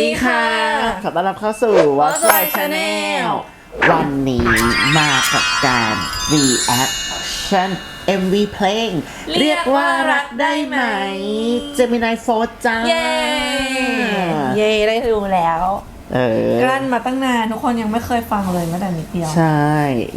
ดีค่ะ ขอต้อนรับเข้าสู่ What's What's My My Channel Channel วันนี้มากับการ reaction MV เพลง เรียกว่ารักได้ไหม Gemini 4จ้า เย้ เย้ ได้ดูแล้ว เออกลั้นมาตั้งนานทุกคนยังไม่เคยฟังเลยแม้แต่นิดเดียว ใช่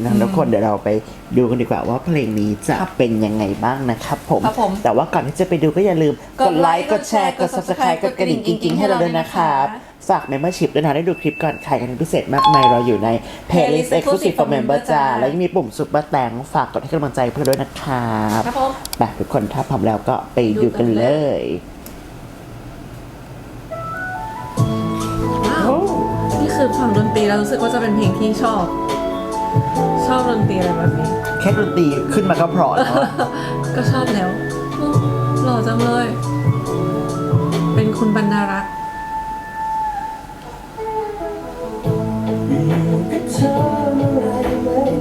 นะทุกคนเดี๋ยวเราไปดูกันดีกว่าว่าเพลงนี้จะครับเป็นยังไงบ้างนะครับผม ครับผม แต่ว่าก่อนที่จะไปดูก็อย่าลืมกกดดไลไลค์ค์กกดดแชแชร์ร์กกดด Subscribe subscribe กดกระดิ่งกดกระดิ่งกิ๊งๆให้เราด้วยนะครับให้เราด้วยนะคะฝาก membership ด้วยนะได้ดูคลิปก่อนใครกันพิเศษมากมายเราอยู่ใน playlist exclusive for member จ้าแล้วยังมีปุ่ม super แตงฝากกดให้กำลังใจเพื่อนด้วยนะครับครับผม ไปทุกคนถ้าพร้อมแล้วก็ไปดูกันเลย นี่คือฟังดนตรีแล้วรู้สึกว่าจะเป็นเพลงที่ชอบ ชอบดนตรีอะไรแบบนี้ แค่ดนตรีขึ้นมาก็เพราะแล้วอะก็ชอบแล้วอู้หล่อจังเลย เป็นคุณบรรณารักษ์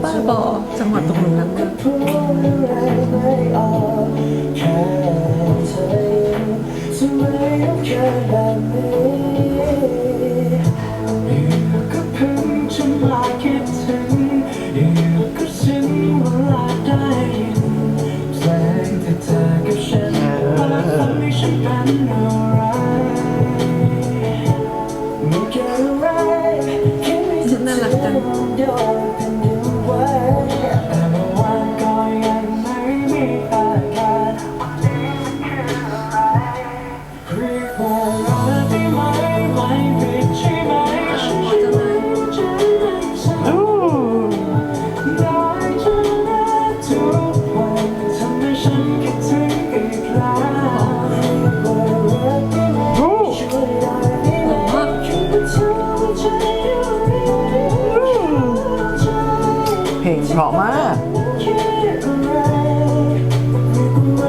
บ้าบอจังหวัดตกหลุมรักมากก็ ทำใเพราะมากคิดอะไรเรียกว่ารักไหม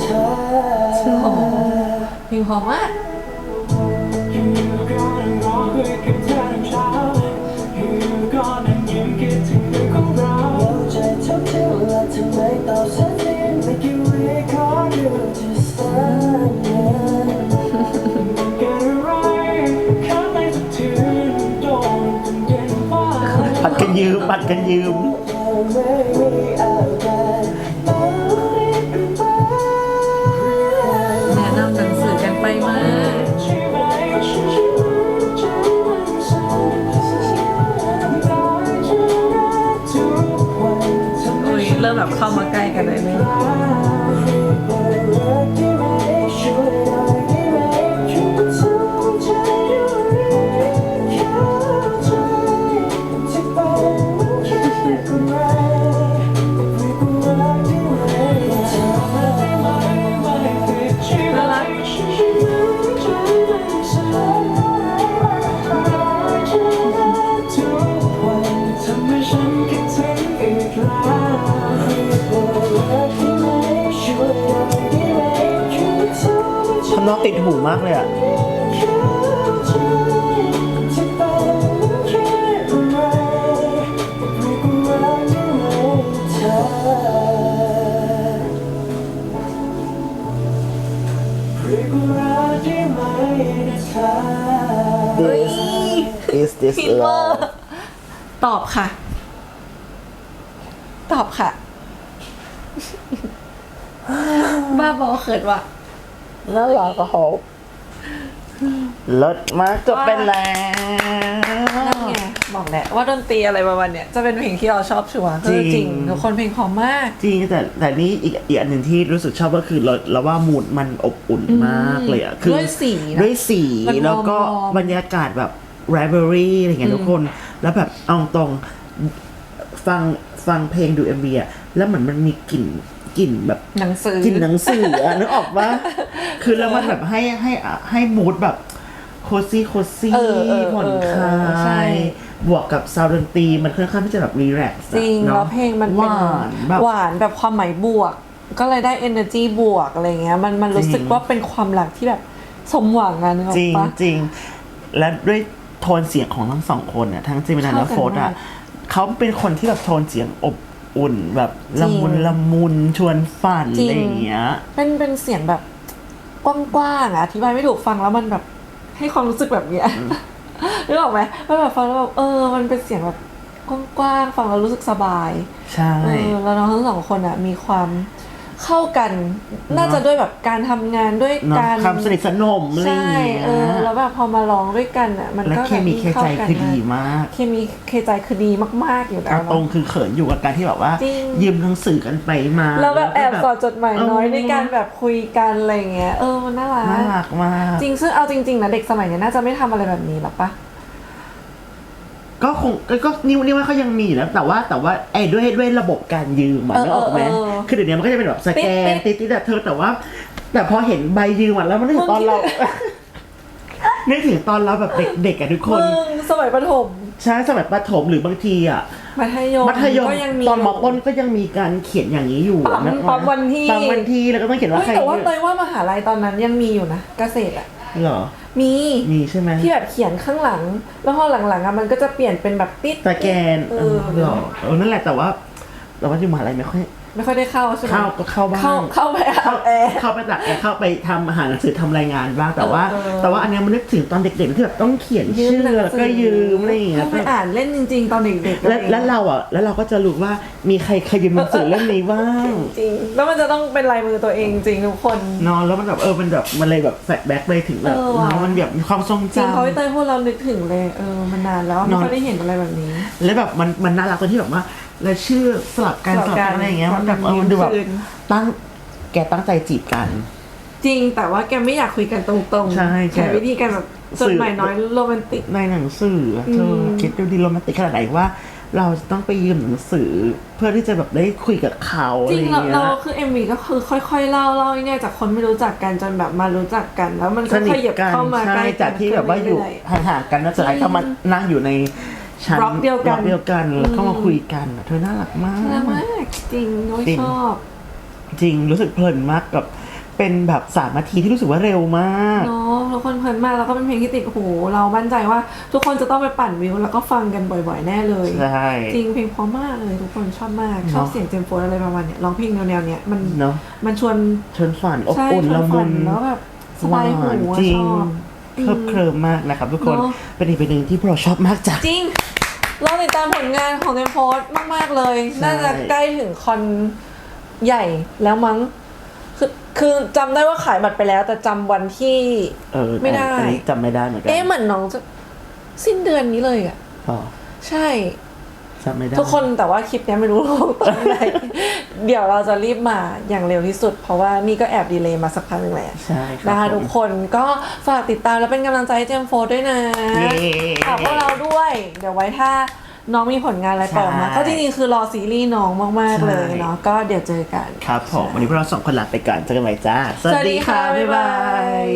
เธอโอ้โหเพลงหอมมาก ยืม ปัดกันยืม แล้วทำนองติดหูมากเลยอะ This is this ฟินเวอร์ love ตอบค่ะ ตอบค่ะ บ้าบอเขินว่ะ น่ารักอะโหเลิศมากจะเป็นแล้วนั่นไงบอกแหละว่าดนตรีอะไรประมาณเนี้ยจะเป็นเพลงที่เราชอบชัวร์ก็คือจริงทุกคนเพลงหอมมาก จริงแต่แต่นี่อีกอีกอันหนึ่งที่รู้สึกชอบก็คือเราเราว่ามูดมันอบอุ่นมากเลยอะคือด้วยสีนะด้วยสีมันแล้วก็วอร์มๆบรรยากาศแบบ rivalry อะไรเงี้ยทุกคน แล้วแบบเอาตรงฟัง ฟังเพลงดู MV อะแล้วเหมือนมันมีกลิ่นกลิ่นแบบหนังสือกลิ่นหนังสืออะนึกออกปะคือแล้วมันแบบให้ให้ให้มูดแบบโคซี่โคซี่เออเออผ่อนคลเออใช่ายบวกกับซาวด์ดนตรีมันค่อนข้างที่จะแบบรีแลกซ์จริงแล้วเพลงมันหเป็นวานแบบหวานแบบความหมายบวก ก็เลยได้ energy บวกอะไรเงี้ยมันมันรู้สึกจริงว่าเป็นความรักที่แบบสมหวังอะนึกออจริกงปะจริงและด้วยโทนเสียงของทั้งสองคนเนี่ยทั้งเจมินาเข้าและกันโฟร์มาอะก เขาเป็นคนที่แบบโทนเสียงอบอุ่นแบบละมุนจริงละมุนชวนฝันจริงอะไรอย่างเงี้ยเป็นเป็นเสียงแบบกว้างๆอะอธิบายไม่ถูกฟังแล้วมันแบบให้ความรู้สึกแบบเนี้ยนึกออกไหมมันแบบฟังแล้วแบบเออ มันเป็นเสียงแบบกว้างๆฟังแล้วรู้สึกสบาย ใช่เออแล้วน้องทั้งสองคนอะมีความ เข้ากัน น่าจะด้วยแบบการทำงานด้วยเนาะการความสนิทสนมอะไรอย่างใช่เงี้ยเออแล้วแบบพอมาร้องด้วยกันอะมันและก็เคมีเคใจคือดีมาก เคมีเคใจคือดีมากๆอยู่แล้วเอาตรงคือเขินอยู่กับการที่แบบว่าจริงยืมหนังสือกันไปมาแล้วแบบแอบก็สอดจดหมายน้อยเออในการแบบคุยกันอะไรเงี้ยเออมันน่ารัน่ากรักมากจริงซึ่งเอาจริงๆนะเด็กสมัยเนี้ยน่าจะไม่ทำอะไรแบบนี้หรอกปะ ก็คงก็ก็นิ้วนิ้วว่าเขายังมีอยู่แล้วแต่ว่าแต่ว่าไอ้ด้วยด้วยระบบการยืมอะเออนึกออกไหมเออเออคือเดี๋ยวนี้มันก็จะเป็นแบบสแกนติ๊ติดดติดแต่เธอแต่ว่า แต่พอเห็นใบยืมอะแล้วมันนึกถึงตอนเรา นึกถึงตอนเราแบบเด็กๆอะทุกคน มึงสมัยประถมใช่สมัยประถมหรือบางทีอะมัธยมมัธยมก็ยังมีตอนมต้นก็ยังมีการเขียนอย่างนี้อยู่ปั๊มนะปั๊มวันที่ปั๊มวันที่แล้วก็ต้องเขียนว่าเฮ้ยใครแต่ว่าเตยว่ามหาลัยตอนนั้นยังมีอยู่นะเกษตรอะเหรอ มีมีใช่ไหมที่แบบเขียนข้างหลัง แล้วพอหลังๆอะมันก็จะเปลี่ยนเป็นแบบติดสแกนเอเอออเหรอเออนั่นแหละแต่ว่า แต่ว่าอยู่มหาลัยไม่ค่อยไม่ค่อยได้เข้าใช่ไหมเข้าก็เข้าบ้างเข้าเข้าไปอาเข้าบแอร์ เข้าไปตักแอร์เข้าไปทำอาหารหนังสือทำรายงานบ้างแต่ว่า เออ แต่ว่าอันเนี้ยมันนึกถึงตอนเด็กๆที่แบบต้องเขียนชื่อแล้วก็ยืมอะไรอย่างเงี้ยให้ไปอ่านเล่นจริง ๆ ตอนเด็กๆและอะไรอย่างแล้เงี้วยเราอะแล้วเราก็จะรู้ว่ามีใครเคยยืมหนังสือเล่มนี้บ้างจริง แล้วมันจะต้องเป็นลายมือตัวเองจริงทุกคน เนอะแล้วมันแบบเออมันแบบมันเลยแบบแฟลชแบ็กไปถึงแบบเออว่ะ เนอะมันแบบมีความทรงจริงจำเขาให้เตยพูดเรานึกถึงเลยเออมันนานแล้วไม่ค่อยได้เห็นอะไรแบบนี้แล้วแบบมันมันน่ารักตรงที่แบบว่า แล้วชื่อสลับกันสสลัลับบกักันนอะไรอย่างเงี้ยมันแบบเออยืมมันดูแบบคืนตั้งแกตั้งใจจีบกัน จริงแต่ว่าแกไม่อยากคุยกันตรงๆใช่แก วิธีการแบบจดหมายน้อยโรแมนติก ในหนังสืออะเธออมคิดดูดีโรแมนติกขนาดไหนว่า เราจะต้องไปยืมหนังสือเพื่อที่จะแบบได้คุยกับเขาอะจไรริองย่างเราเงี้เรายคือ MV ก็คือค่อยๆเล่าเล่าง่ายๆจากคนไม่รู้จักกันจนแบบมารู้จักกัน แล้วมันสก็นิขทยับกันเข้ามาใกใช่ล้จากที่แบบว่าอยู่เรื่ห่างๆกันแล้วสุดท้ายก็มานั่งอยู่ใน ชั้นบล็อกเดียวกันบล็อกเดียวกันแล้วก็มาคุยกันอะเธอน่ารักมากน่ารักมาก จริงโอ้ยจริงชอบ จริงรู้สึกเพลินมากกับเป็นแบบสามนาทีที่รู้สึกว่าเร็วมากเนาะทุกคนเพลินมากแล้วก็เป็นเพลงที่ติดหูเรามั่นใจว่าทุกคนจะต้องไปปั่นวิวแล้วก็ฟังกันบ่อยๆแน่เลยใช่จริงเพลงเพราะมากเลยทุกคนชอบมากเนอะชอบเสียงเจมส์โฟร์อะไรประมาณเนี้ยร้องเพลงแนวๆเนี้ยมันเนาะมันชวนเชิญฝันอบใช่อุ่นชวละนมุฝันนแล้วแบบสบายหูหวานอะจริชงอบ เคลิบเคลิมมากนะครับทุกคน เนอะ เป็นอีกเป็นหนึ่งที่พวกเราชอบมากจ้ะ จริง เราติดตามผลงานของเจมส์โฟร์มาก ๆ เลย ใช่ น่าจะใกล้ถึงคอนใหญ่แล้วมั้ง คือคือจำได้ว่าขายบัตรไปแล้ว แต่จำวันที่ เออไม่ได้ อันนี้จำไม่ได้เหมือนกัเอ๊ะเหมือนน้องจะสิ้นเดือนนี้เลยอะอ๋อ ใช่ จำไม่ได้ทุกคนแต่ว่าคลิปเนี้ยไม่รู้ลงตอนไหนเดี๋ยวเราจะรีบมาอย่างเร็วที่สุด เพราะว่านี่ก็แอบดีเลย์มาสักพักหนึ่งแหละใช่ครับนะคะผม ทุกคนก็ฝากติดตามแล้วเป็นกำลังใจให้เจมส์โฟร์ด้วยนะเย้ฝากพวกเราด้วย เดี๋ยวไว้ถ้าน้องมีผลงานอะไรปล่อยออกมาใช่ ก็จริงๆคือรอซีรีส์น้องมากใช่ๆเลยเนาะก็เดี๋ยวเจอกัน ครับผมวันนี้พวกเราสองคนลาไปก่อนเจอกันใหม่จ้า สวัสดีค่ะ บ๊ายบาย